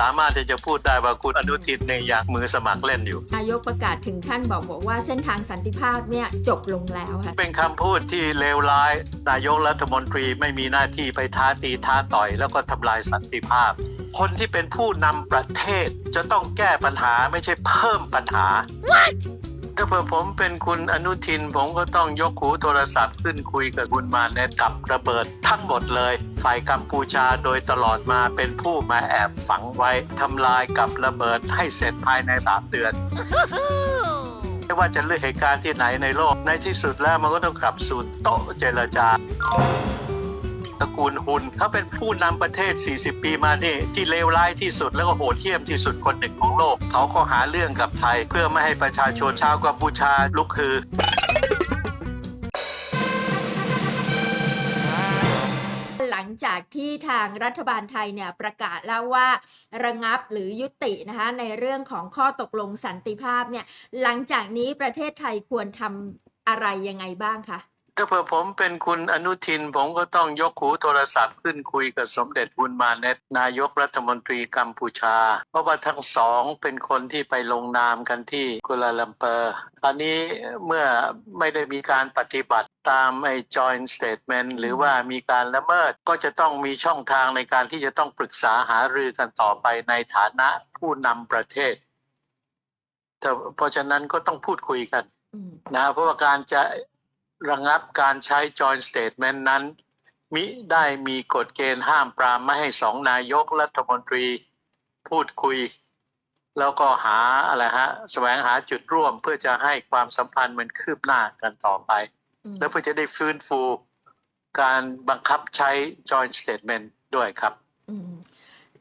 สามารถที่จะพูดได้ว่าคุณอนุทินเนี่ยอยากมือสมัครเล่นอยู่ นายกประกาศถึงขั้นบอกบอกว่าเส้นทางสันติภาพเนี่ยจบลงแล้วค่ะเป็นคำพูดที่เลวร้าย นายกรัฐมนตรีไม่มีหน้าที่ไปท้าตีท้าต่อย แล้วก็ทำลายสันติภาพ คนที่เป็นผู้นำประเทศจะต้องแก้ปัญหาไม่ใช่เพิ่มปัญหา ถ้าเผื่อผมเป็นคุณอนุทิน ผมก็ต้องยกหูโทรศัพท์ขึ้นคุยกับคุณมาเนกับระเบิดทั้งหมดเลย ฝ่ายกัมพูชาโดยตลอดมาเป็นผู้มาแอบฝังไว้ทำลายกับระเบิดให้เสร็จภายใน3เดือนไม่ว่าจะเลือกเหตุการณ์ที่ไหนในโลกในที่สุดแล้วมันก็ต้องกลับสู่โต๊ะเจรจา ตระกูลหุนเขาเป็นผู้นำประเทศ 40 ปีมานี่ที่เลวร้ายที่สุดแล้วก็โหดเหี้ยมที่สุดคนหนึ่งของโลก เขาก็หาเรื่องกับไทย เพื่อไม่ให้ประชาชนชาวกัมพูชาลุกฮือหลังจากที่ทางรัฐบาลไทยเนี่ยประกาศแล้วว่าระงับหรือยุตินะคะในเรื่องของข้อตกลงสันติภาพเนี่ยหลังจากนี้ประเทศไทยควรทำอะไรยังไงบ้างคะ ถ้าเผื่อผมเป็นคุณอนุทิน ผมก็ต้องยกหูโทรศัพท์ขึ้นคุยกับสมเด็จบุญมาเนตนายกรัฐมนตรีกัมพูชา เพราะว่าทั้งสองเป็นคนที่ไปลงนามกันที่กัวลาลัมเปอร์ตอนนี้เมื่อไม่ได้มีการปฏิบัติตามไอ้ joint statement หรือว่ามีการละเมิดก็จะต้องมีช่องทางในการที่จะต้องปรึกษาหารือกันต่อไปในฐานะผู้นำประเทศแต่เพราะฉะนั้นก็ต้องพูดคุยกันนะเพราะว่าการจะ ระงับการใช้ joint statement นั้น มิได้มีกฎเกณฑ์ห้ามปรามไม่ให้สองนายกรัฐมนตรีพูดคุย แล้วก็หาอะไรฮะแสวงหาจุดร่วมเพื่อจะให้ความสัมพันธ์มันคืบหน้ากันต่อไปอแล้วเพื่อจะได้ฟื้นฟูการบังคับใช้ joint statement ด้วยครับ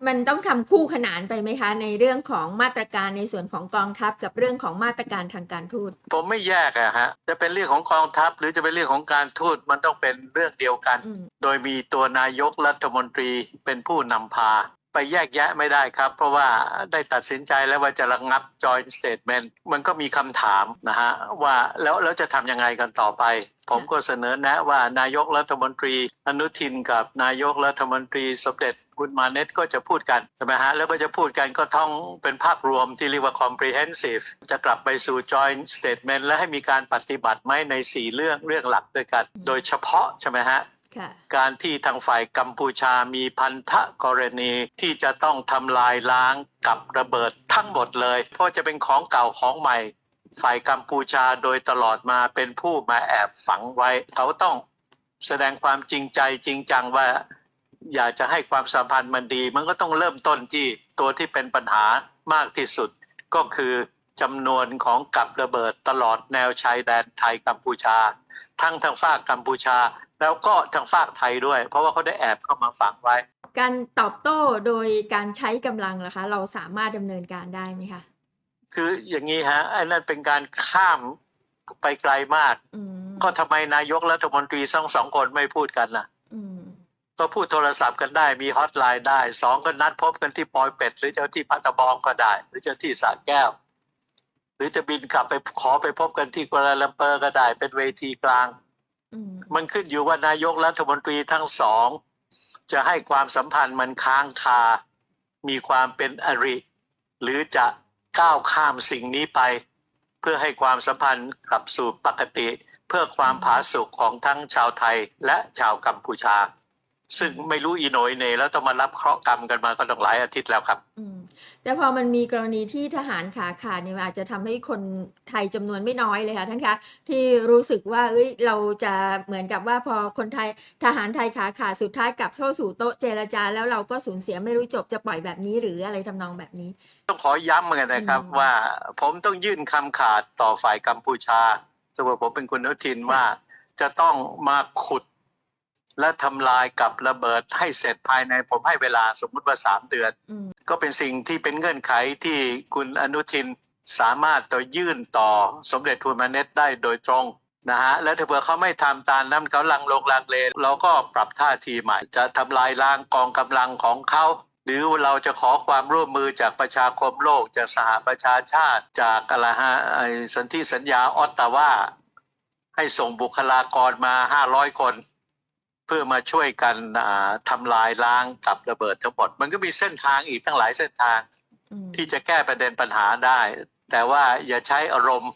มมันต้องทำคู่ขนานไปไหมคะ ในเรื่องของมาตรการในส่วนของกองทัพ กับเรื่องของมาตรการทางการทูต ผมไม่แยกอะฮะจะเป็นเรื่องของกองทัพ หรือจะเป็นเรื่องของการทูตมันต้องเป็นเรื่องเดียวกันอืมโดยมีตัวนายกรัฐมนตรีเป็นผู้นำพา ไปแยกแยะไม่ได้ครับ เพราะว่าได้ตัดสินใจแล้วว่าจะระงับ joint statement มันก็มีคำถามนะฮะว่าแล้วแล้วจะทำยังไงกันต่อไปผมก็เสนอแนะว่านายกรัฐมนตรี อนุทินกับนายกรัฐมนตรีสมเด็จ บุญมาเน็ตก็จะพูดกันใช่ไหมฮะแล้วก็จะพูดกันก็ต้องเป็นภาพรวมที่เรียกว่า comprehensive จะกลับไปสู่ joint statement และให้มีการปฏิบัติไหมในสี่เรื่องเรื่องหลักด้วยกัน โดยเฉพาะใช่ไหมฮะค่ะการที่ทางฝ่ายกัมพูชามีพันธกรณีที่จะต้องทำลายล้างกับระเบิดทั้งหมดเลย เพราะจะเป็นของเก่าของใหม่ ฝ่ายกัมพูชาโดยตลอดมาเป็นผู้มาแอบฝังไว้ เขาต้องแสดงความจริงใจจริงจังว่า อยากจะให้ความสัมพันธ์มันดี มันก็ต้องเริ่มต้นที่ตัวที่เป็นปัญหามากที่สุด ก็คือจำนวนของกับระเบิดตลอดแนวชายแดนไทยกัมพูชา ทั้งทางฝากกัมพูชา แล้วก็ทางฝากไทยด้วย เพราะว่าเขาได้แอบเข้ามาฝังไว้ การตอบโต้โดยการใช้กำลังล่ะคะ เราสามารถดำเนินการได้ไหมคะคืออย่างนี้ฮะไอ้นั่นเป็นการข้ามไปไกลมากอืมก็ทำไมนายกรัฐมนตรีสองสองคนไม่พูดกันล่ะอืม ก็พูดโทรศัพท์กันได้มีฮอตไลน์ได้สองก็นัดพบกันที่ปอยเป็ด หรือเจ้าที่พัตตะบองก็ได้ หรือเจ้าที่สระแก้ว หรือจะบินกลับไปขอไปพบกันที่กัวลาลัมเปอร์ก็ได้ เป็นเวทีกลางอืมมันขึ้นอยู่ว่านายกรัฐมนตรีทั้งสอง จะให้ความสัมพันธ์มันค้างคา มีความเป็นอริ หรือจะก้าวข้ามสิ่งนี้ไป เพื่อให้ความสัมพันธ์กลับสู่ปกติ เพื่อความผาสุกของทั้งชาวไทยและชาวกัมพูชา ซึ่งไม่รู้อีโหนยเนแล้วต้องมารับเคราะห์กรรมกันมาก็ต้องหลายอาทิตย์แล้วครับอืมแต่พอมันมีกรณีที่ทหารขาขาดเนี่ยมันอาจจะทำให้คนไทยจำนวนไม่น้อยเลยค่ะท่านคะที่รู้สึกว่าเอ้ยเราจะเหมือนกับว่าพอคนไทยทหารไทยขาขาดสุดท้ายกลับเข้าสู่โต๊ะเจรจา แล้วเราก็สูญเสียไม่รู้จบจะปล่อยแบบนี้หรืออะไรทำนองแบบนี้ ต้องขอย้ำเหมือนกันนะครับอืมว่าผมต้องยื่นคำขาดต่อฝ่ายกัมพูชาสมมติผมเป็นคุณอนุทินว่าจะต้องมาขุด และทำลายกับระเบิดให้เสร็จภายในผมให้เวลาสมมุติว่าสามเดือนอืมก็เป็นสิ่งที่เป็นเงื่อนไขที่คุณอนุทินสามารถต่อยื่นต่อสมเด็จทูลมาเน็ตได้โดยตรงนะฮะและถ้าเผื่อเขาไม่ทำตามนั้นเขาลังลงลังเลเราก็ปรับท่าทีใหม่ จะทำลายล้างกองกำลังของเขาหรือเราจะขอความร่วมมือจากประชาคมโลก จากสหประชาชาติจากอะไรฮะไอ้สันติสัญญาออตตาวาให้ส่งบุคลากรมา 500 คน พื่อมาช่วยกันอ่าทำลายล้างกับระเบิดทั้งหมด มันก็มีเส้นทางอีกตั้งหลายเส้นทางอืมที่จะแก้ประเด็นปัญหาได้ แต่ว่าอย่าใช้อารมณ์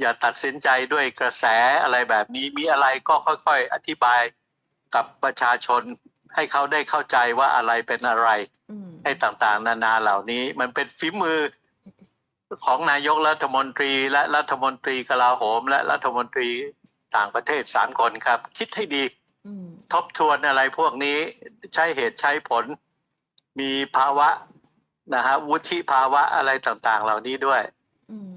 อย่าตัดสินใจด้วยกระแสอะไรแบบนี้มีอะไรก็ค่อยๆ อธิบายกับประชาชนให้เขาได้เข้าใจว่าอะไรเป็นอะไรอืมให้ต่างๆ นานาเหล่านี้ มันเป็นฝีมือของนายกรัฐมนตรีและรัฐมนตรีกลาโหม และรัฐมนตรีต่างประเทศสามคนครับ คิดให้ดีอืม ทบทวนอะไรพวกนี้ใช้เหตุใช้ผล มีภาวะนะฮะวุฒิภาวะอะไรต่างๆ เหล่านี้ด้วยอืม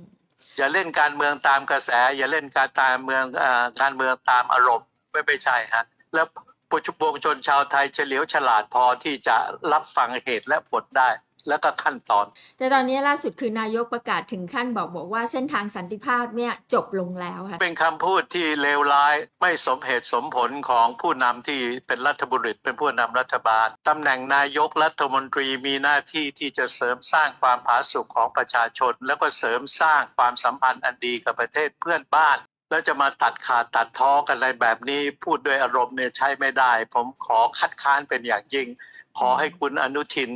อย่าเล่นการเมืองตามกระแส อย่าเล่นการตามเมืองเอ่อการเมืองตามอารมณ์ไม่ไม่ใช่ฮะแล้วปุชุปวงชนชาวไทยเฉลียวฉลาดพอที่จะรับฟังเหตุและผลได้ แล้วก็ขั้นตอน แต่ตอนนี้ล่าสุดคือนายกประกาศถึงขั้นบอกบอกว่าเส้นทางสันติภาพเนี่ยจบลงแล้วค่ะเป็นคำพูดที่เลวร้ายไม่สมเหตุสมผลของผู้นำที่เป็นรัฐบุรุษเป็นผู้นำรัฐบาลตำแหน่งนายกรัฐมนตรีมีหน้าที่ที่จะเสริมสร้างความผาสุกของประชาชน แล้วก็เสริมสร้างความสัมพันธ์อันดีกับประเทศเพื่อนบ้านแล้วจะมาตัดขาดตัดท้อกันอะไรแบบนี้พูดด้วยอารมณ์เนี่ยใช้ไม่ได้ ผมขอคัดค้านเป็นอย่างยิ่ง ขอให้คุณอนุทิน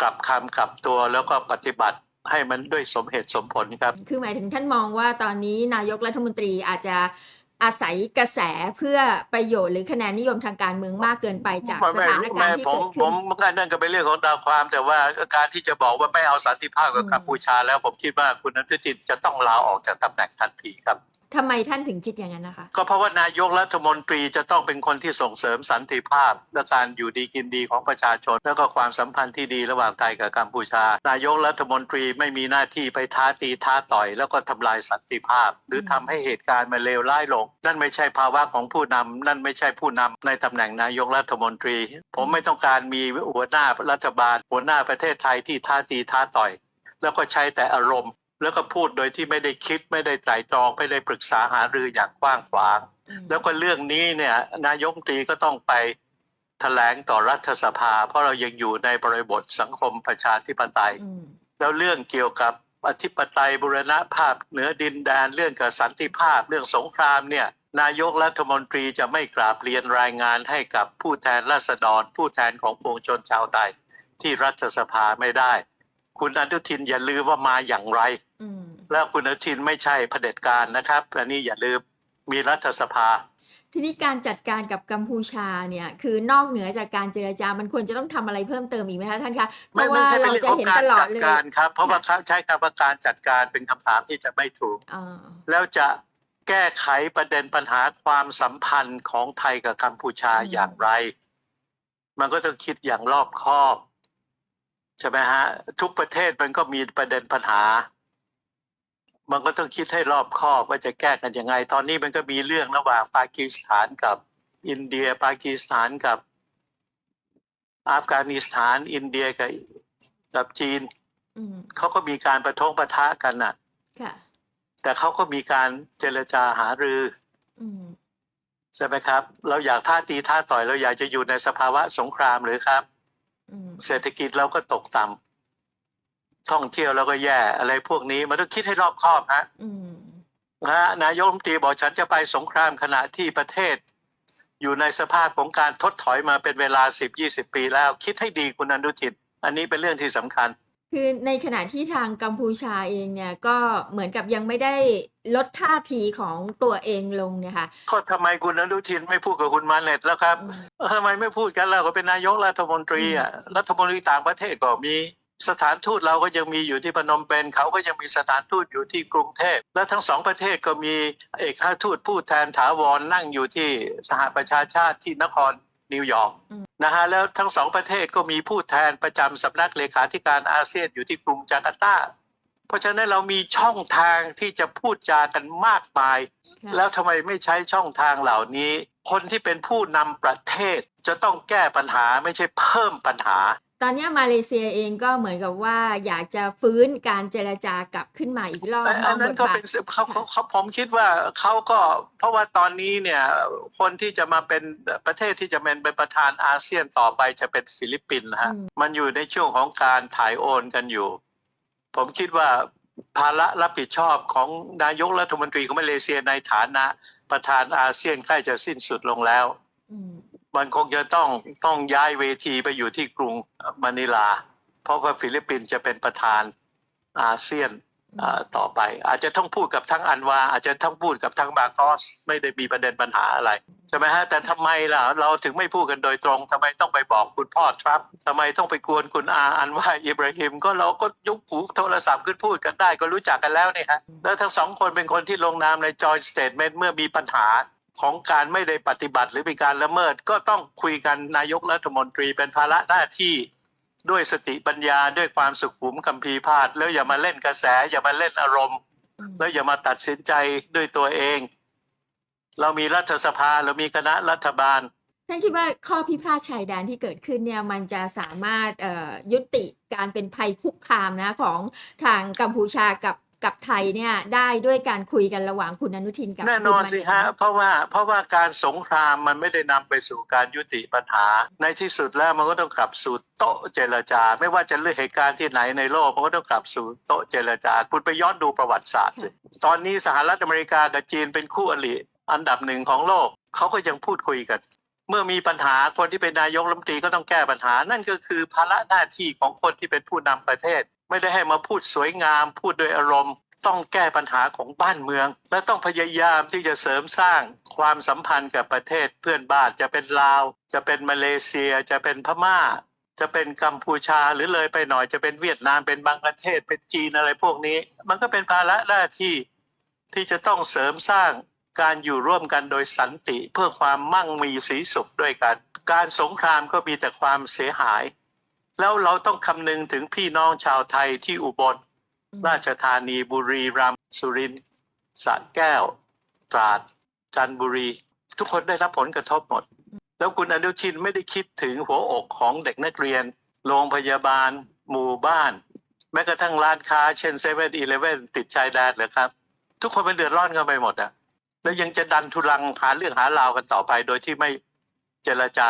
กลับคำกลับตัวแล้วก็ปฏิบัติให้มันด้วยสมเหตุสมผลครับ คือหมายถึงท่านมองว่าตอนนี้นายกรัฐมนตรีอาจจะอาศัยกระแสเพื่อประโยชน์หรือคะแนนนิยมทางการเมืองมากเกินไปจากสถานการณ์ที่ผมเกิดผขึ้มนมันก็นั่นก็เป็นเรื่องของดาวความแต่ว่าการที่จะบอกว่าไม่เอาสันติภาพกับอืมกัมพูชาแล้วผมคิดว่าคุณอนุทินจะต้องลาออกจากตำแหน่งทันทีครับ ทำไมท่านถึงคิดอย่างนั้นนะคะ ก็เพราะว่านายกรัฐมนตรีจะต้องเป็นคนที่ส่งเสริมสันติภาพ และการอยู่ดีกินดีของประชาชน แล้วก็ความสัมพันธ์ที่ดีระหว่างไทยกับกัมพูชา นายกรัฐมนตรีไม่มีหน้าที่ไปท้าตีท้าต่อย แล้วก็ทำลายสันติภาพ หรือทำให้เหตุการณ์มันเลวร้ายลง นั่นไม่ใช่ภาวะของผู้นำนั่นไม่ใช่ผู้นำในตำแหน่งนายกรัฐมนตรี ผมไม่ต้องการมีหัวหน้ารัฐบาล หัวหน้าประเทศไทยที่ท้าตีท้าต่อย แล้วก็ใช้แต่อารมณ์ แล้วก็พูดโดยที่ไม่ได้คิดไม่ได้ไตร่ตรองไม่ได้ปรึกษาหารืออย่างกว้างขวาง แล้วก็เรื่องนี้เนี่ยนายกรัฐมนตรีก็ต้องไปแถลงต่อรัฐสภา เพราะเรายังอยู่ในบริบทสังคมประชาธิปไตยอืมแล้วเรื่องเกี่ยวกับอธิปไตยบุรณภาพเหนือดินแดนเรื่องกับสันติภาพเรื่องสงครามเนี่ยนายกรัฐมนตรีจะไม่กราบเรียนรายงานให้กับผู้แทนราษฎร ผู้แทนของปวงชนชาวไทยที่รัฐสภาไม่ได้ คุณอนุทินอย่าลืมว่ามาอย่างไรอืมแล้วคุณอนุทินไม่ใช่เผด็จการนะครับอันนี้อย่าลืมมีรัฐสภา ทีนี้การจัดการกับกัมพูชาเนี่ยคือนอกเหนือจากการเจรจา มันควรจะต้องทำอะไรเพิ่มเติมอีกไหมคะท่านคะเพไม่ราะไม่ว่าใช่เป็เรานเรื่องจะของเห็นการตลอจัดดเลยการครับ เพราะว่าค่ะเขาใช้คำว่าการจัดการเป็นคำถามที่จะไม่ถูกอ่าแล้วจะแก้ไขประเด็นปัญหาความสัมพันธ์ของไทยกับกัมพูชาอย่างไร มันก็ต้องคิดอย่างรอบคอบ ใช่ไหมฮะ ทุกประเทศมันก็มีประเด็นปัญหา มันก็ต้องคิดให้รอบคอบว่าจะแก้กันยังไง ตอนนี้มันก็มีเรื่องระหว่างปากีสถานกับ อินเดีย ปากีสถานกับ อัฟกานิสถาน อินเดียกับกับจีนอืมเขาก็มีการประท้วงประทะกันน่ะค่ะแต่เขาก็มีการเจรจาหารืออืมใช่ไหมครับ เราอยากท่าตีท่าต่อยเราอยากจะอยู่ในสภาวะสงครามหรือครับอืม เศรษฐกิจเราก็ตกต่ำท่องเที่ยวเราก็แย่อะไรพวกนี้มันต้องคิดให้รอบคอบฮะอืมนะฮะนายกรัฐมนตรีบอกฉันจะไปสงครามขณะที่ประเทศ อยู่ในสภาพของการทดถอยมาเป็นเวลา10-20ปีแล้ว คิดให้ดีคุณอนุทินอันนี้เป็นเรื่องที่สำคัญ คือในขณะที่ทางกัมพูชาเองเนี่ยก็เหมือนกับยังไม่ได้ลดท่าทีของตัวเองลงเนี่ยค่ะก็ทำไมคุณอนุทินไม่พูดกับคุณมาเน็ตแล้วครับอืมเออทำไมไม่พูดกันเราก็เป็นนายกรัฐมนตรีอะรัฐมนตรีต่างประเทศก็มีสถานทูตเราก็ยังมีอยู่ที่พนมเปญเขาก็ยังมีสถานทูตอยู่ที่กรุงเทพ และทั้งสองประเทศก็มีเอกอัครทูตผู้แทนถาวรนั่งอยู่ที่สหประชาชาติที่นคร นิวยอร์กนะฮะแล้วทั้งสองประเทศก็มีผู้แทนประจำสำนักเลขาธิการอาเซียนอยู่ที่กรุงจาการ์ตา เพราะฉะนั้นเรามีช่องทางที่จะพูดจากันมากมายค่ะแล้วทำไมไม่ใช้ช่องทางเหล่านี้ คนที่เป็นผู้นำประเทศจะต้องแก้ปัญหาไม่ใช่เพิ่มปัญหา ตอนเนี้ยมาเลเซียเองก็เหมือนกับว่าอยากจะฟื้นการเจรจากลับขึ้นมาอีกรอบอันมอัอนงบนั้นทก็บาทเป็นเขาเขาเขาผมคิดว่าเขาก็เพราะว่าตอนนี้เนี่ยคนที่จะมาเป็นประเทศที่จะเป็นเป็นประธานอาเซียนต่อไปจะเป็นฟิลิปปินส์นะฮะอืมมันอยู่ในช่วงของการถ่ายโอนกันอยู่ ผมคิดว่าภาระรับผิดชอบของนายกรัฐมนตรีของมาเลเซียในฐานะประธานอาเซียนใกล้จะสิ้นสุดลงแล้วอื มันคงจะต้องต้องย้ายเวทีไปอยู่ที่กรุงมะนิลา เพราะว่าฟิลิปปินส์จะเป็นประธานอาเซียนต่อไป อาจจะต้องพูดกับทั้งอันวา อาจจะต้องพูดกับทั้งบางกอส ไม่ได้มีประเด็นปัญหาอะไร ใช่ไหมฮะ แต่ทำไมล่ะ เราถึงไม่พูดกันโดยตรงทำไมต้องไปบอกคุณพ่อทรัมป์ทำไมต้องไปกวนคุณอาอันวาอิบราฮิมก็เราก็ยกหูโทรศัพท์ขึ้นพูดกันได้ ก็รู้จักกันแล้วนี่ฮะแล้วทั้งสองคนเป็นคนที่ลงนามใน joint statement เมื่อมีปัญหา ของการไม่ได้ปฏิบัติหรือมีการละเมิด ก็ต้องคุยกันนายกรัฐมนตรีเป็นภาระหน้าที่ด้วยสติปัญญาด้วยความสุขุมคัมภีพาดแล้วอย่ามาเล่นกระแส อย่ามาเล่นอารมณ์ แล้วอย่ามาตัดสินใจด้วยตัวเอง เรามีรัฐสภาเรามีคณะรัฐบาลท่านคิดว่าข้อพิพาทชายแดนที่เกิดขึ้นเนี่ยมันจะสามารถยุติการเป็นภัยคุกคามนะของทางกัมพูชากับ กับไทยเนี่ยได้ด้วยการคุยกันระหว่างคุณอนุทินกับแน่นอนคุณสิมฮะณีเพราะว่าเพราะว่าการสงครามมันไม่ได้นำไปสู่การยุติปัญหา ในที่สุดแล้วมันก็ต้องกลับสู่โต๊ะเจรจา ไม่ว่าจะเรื่องเหตุการณ์ที่ไหนในโลกมันก็ต้องกลับสู่โต๊ะเจรจา คุณไปย้อนดูประวัติศาสตร์สิตอนนี้สหรัฐอเมริกากับจีนเป็นคู่อริอันดับหนึ่งของโลกเขาก็ยังพูดคุยกัน เมื่อมีปัญหาคนที่เป็นนายกรัฐมนตรีก็ต้องแก้ปัญหา นั่นก็คือภาระหน้าที่ของคนที่เป็นผู้นำประเทศ ไม่ได้ให้มาพูดสวยงาม พูดโดยอารมณ์ ต้องแก้ปัญหาของบ้านเมือง และต้องพยายามที่จะเสริมสร้างความสัมพันธ์กับประเทศเพื่อนบ้านจะเป็นลาว จะเป็นมาเลเซีย จะเป็นพม่า จะเป็นกัมพูชาหรือเลยไปหน่อยจะเป็นเวียดนามเป็นบางประเทศเป็นจีนอะไรพวกนี้ มันก็เป็นภาระหน้าที่ที่จะต้องเสริมสร้างการอยู่ร่วมกันโดยสันติเพื่อความมั่งมีสีสุขด้วยกัน การสงครามก็มีแต่ความเสียหาย แล้วเราต้องคำนึงถึงพี่น้องชาวไทยที่อุบล ราชธานีบุรีรัมย์สุรินทร์สระแก้ว ตราด จันทบุรี ทุกคนได้รับผลกระทบหมด แล้วคุณอนุชินไม่ได้คิดถึงหัวอกของเด็กนักเรียน โรงพยาบาล หมู่บ้าน แม้กระทั่งร้านค้าเช่นเซเว่นอีเลฟเว่นติดชายแดนเหรอครับ ทุกคนเป็นเดือดร้อนกันไปหมดอะแล้วยังจะดันทุลังหาเรื่องหาราวกันต่อไปโดยที่ไม่ เจรจา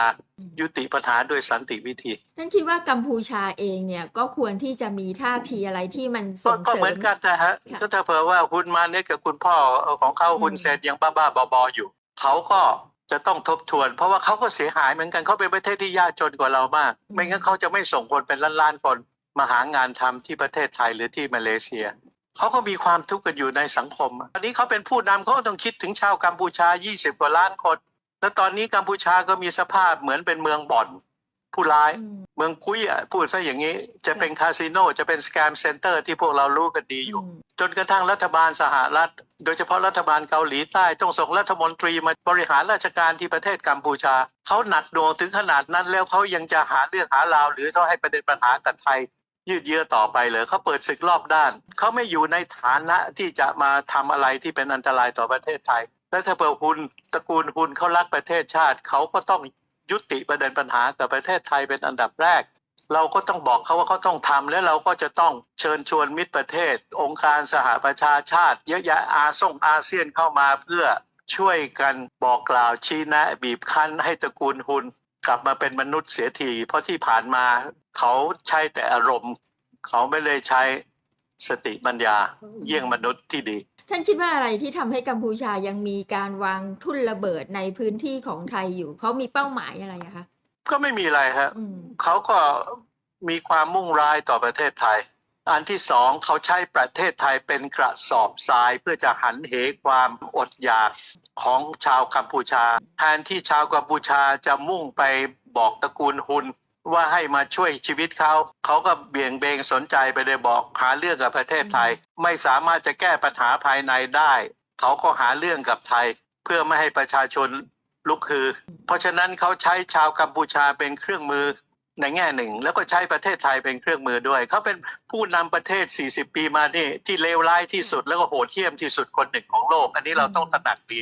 ยุติปัญหาด้วยสันติวิธีท่านคิดว่ากัมพูชาเองเนี่ยก็ควรที่จะมีท่าทีอะไรที่มันก็ส่งก็เสริเหมือนมกันนะฮะค่ะก็ถ้าเผื่อว่าคุณมาเน็ตกับคุณพ่อของเขาอืมคุณเซนยังบ้าๆบอๆอยู่ เขาก็จะต้องทบทวน เพราะว่าเขาก็เสียหายเหมือนกันเขาเป็นประเทศที่ยากจนกว่าเรามาก ไม่งั้นเขาจะไม่ส่งคนเป็นล้านๆคนมาหางานทำที่ประเทศไทยหรือที่มาเลเซียเขาก็มีความทุกข์กันอยู่ในสังคมอันนี้เขาเป็นผู้นำเขาก็ต้องคิดถึงชาวกัมพูชา 20 กว่าล้านคน แล้วตอนนี้กัมพูชาก็มีสภาพเหมือนเป็นเมืองบ่อน ผู้ร้ายอืมเมืองกุ้ยอะพูดซะอย่างนี้ จะเป็นคาสิโนจะเป็นสแกมเซ็นเตอร์ที่พวกเรารู้กันดีอยู่อืมจนกระทั่งรัฐบาลสหรัฐ โดยเฉพาะรัฐบาลเกาหลีใต้ต้องส่งรัฐมนตรีมาบริหารราชการที่ประเทศกัมพูชาเขาหนักหน่วงถึงขนาดนั้นแล้วเขายังจะหาเรื่องหาราว หรือเขาให้ประเด็นปัญหากับไทยยืดเยื้อต่อไปเลยเขาเปิดศึกรอบด้าน เขาไม่อยู่ในฐานะที่จะมาทำอะไรที่เป็นอันตรายต่อประเทศไทย และถ้าเปิดหุนตระกูลหุนเขารักประเทศชาติเขาก็ต้องยุติประเด็นปัญหากับประเทศไทยเป็นอันดับแรก เราก็ต้องบอกเขาว่าเขาต้องทำและเราก็จะต้องเชิญชวนมิตรประเทศ องค์การสหประชาชาติ เยอะแยะอาส่งอาเซียนเข้ามาเพื่อช่วยกันบอกกล่าวชี้แนะ บีบคั้นให้ตระกูลหุนกลับมาเป็นมนุษย์เสียที เพราะที่ผ่านมาเขาใช้แต่อารมณ์ เขาไม่เลยใช้สติปัญญาเยี่ยงมนุษย์ที่ดี ท่านคิดว่าอะไรที่ทำให้กัมพูชายังมีการวางทุ่นระเบิดในพื้นที่ของไทยอยู่เขามีเป้าหมายอะไรอะคะ ก็ไม่มีอะไรครับอืมเขาก็มีความมุ่งร้ายต่อประเทศไทย อันที่สองเขาใช้ประเทศไทยเป็นกระสอบทรายเพื่อจะหันเหความอดอยากของชาวกัมพูชาแทนที่ชาวกัมพูชาจะมุ่งไปบอกตระกูลหุน ว่าให้มาช่วยชีวิตเขา เขาก็เบี่ยงเบนสนใจไปเลยบอกหาเรื่องกับประเทศไทย ไม่สามารถจะแก้ปัญหาภายในได้ เขาก็หาเรื่องกับไทย เพื่อไม่ให้ประชาชนลุกคือ เพราะฉะนั้นเขาใช้ชาวกัมพูชาเป็นเครื่องมือในแง่หนึ่ง แล้วก็ใช้ประเทศไทยเป็นเครื่องมือด้วย เขาเป็นผู้นำประเทศ 40 ปีมานี่ที่เลวร้ายที่สุดแล้วก็โหดเหี้ยมที่สุดคนหนึ่งของโลก อันนี้เราต้องตระหนักดี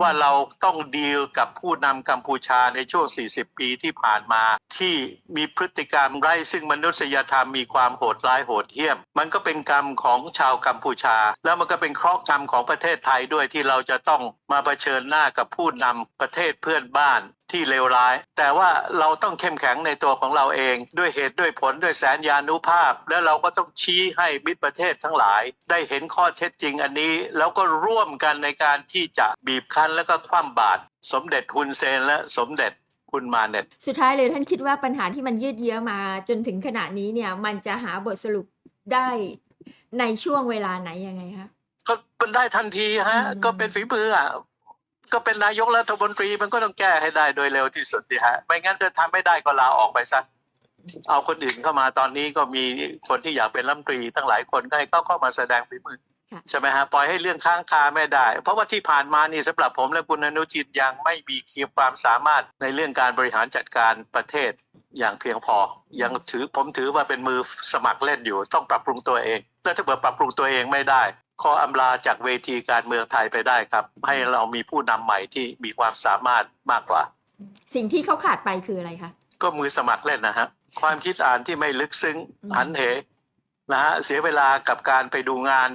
ว่าเราต้องดีลกับผู้นำกัมพูชาในช่วง 40 ปีที่ผ่านมา ที่มีพฤติกรรมไร้ซึ่งมนุษยธรรมมีความโหดร้ายโหดเหี้ยม มันก็เป็นกรรมของชาวกัมพูชา แล้วมันก็เป็นเคราะห์กรรมของประเทศไทยด้วยที่เราจะต้องมาเผชิญหน้ากับผู้นำประเทศเพื่อนบ้านที่เลวร้าย แต่ว่าเราต้องเข้มแข็งในตัวของเราเอง ด้วยเหตุด้วยผลด้วยแสนยานุภาพ แล้วเราก็ต้องชี้ให้มิตรประเทศทั้งหลาย ได้เห็นข้อเท็จจริงอันนี้ แล้วก็ร่วมกันในการที่จะบีบคั้นแล้วก็คว่ำบาตรสมเด็จฮุนเซนและสมเด็จคุณมาเน็ตสุดท้ายเลยท่านคิดว่าปัญหาที่มันยืดเยื้อมาจนถึงขณะนี้เนี่ย มันจะหาบทสรุปได้ในช่วงเวลาไหนยังไงคะก็เป็นได้ทันทีฮะอืมก็เป็นฝีมืออะก็เป็นนายกรัฐมนตรีมันก็ต้องแก้ให้ได้โดยเร็วที่สุดดิฮะ ไม่งั้นจะทำไม่ได้ก็ลาออกไปซะเอาคนอื่นเข้ามาตอนนี้ก็มีคนที่อยากเป็นรัฐมนตรีตั้งหลายคนก็ให้เขาเข้ามาแสดงฝีมือค่ะ ใช่ไหมฮะปล่อยให้เรื่องค้างคาไม่ได้ เพราะว่าที่ผ่านมานี่สำหรับผมและคุณอนุทินยังไม่มีความสามารถในเรื่องการบริหารจัดการประเทศอย่างเพียงพอ ยังถือผมถือว่าเป็นมือสมัครเล่นอยู่ ต้องปรับปรุงตัวเอง แล้วถ้าเกิดปรับปรุงตัวเองไม่ได้ขออำลาจากเวทีการเมืองไทยไปได้ครับ ให้เรามีผู้นำใหม่ที่มีความสามารถมากกว่า สิ่งที่เขาขาดไปคืออะไรคะก็มือสมัครเล่นนะฮะความคิดอ่านที่ไม่ลึกซึ้งอืมหันเหนะฮะเสียเวลากับการไปดูงาน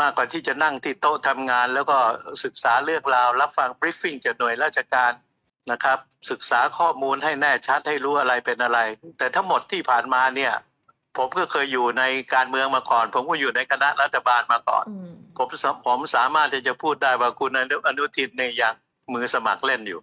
มากกว่าที่จะนั่งที่โต๊ะทำงาน แล้วก็ศึกษาเรื่องราว รับฟังบรีฟฟิ้งจากหน่วยราชการนะครับ ศึกษาข้อมูลให้แน่ชัดให้รู้อะไรเป็นอะไร แต่ทั้งหมดที่ผ่านมาเนี่ย ผมก็เคยอยู่ในการเมืองมาก่อน ผมก็อยู่ในคณะรัฐบาลมาก่อนอืมผมสผมสามารถที่จะพูดได้ว่าคุณอนุอนุทินเนี่ยยังมือสมัครเล่นอยู่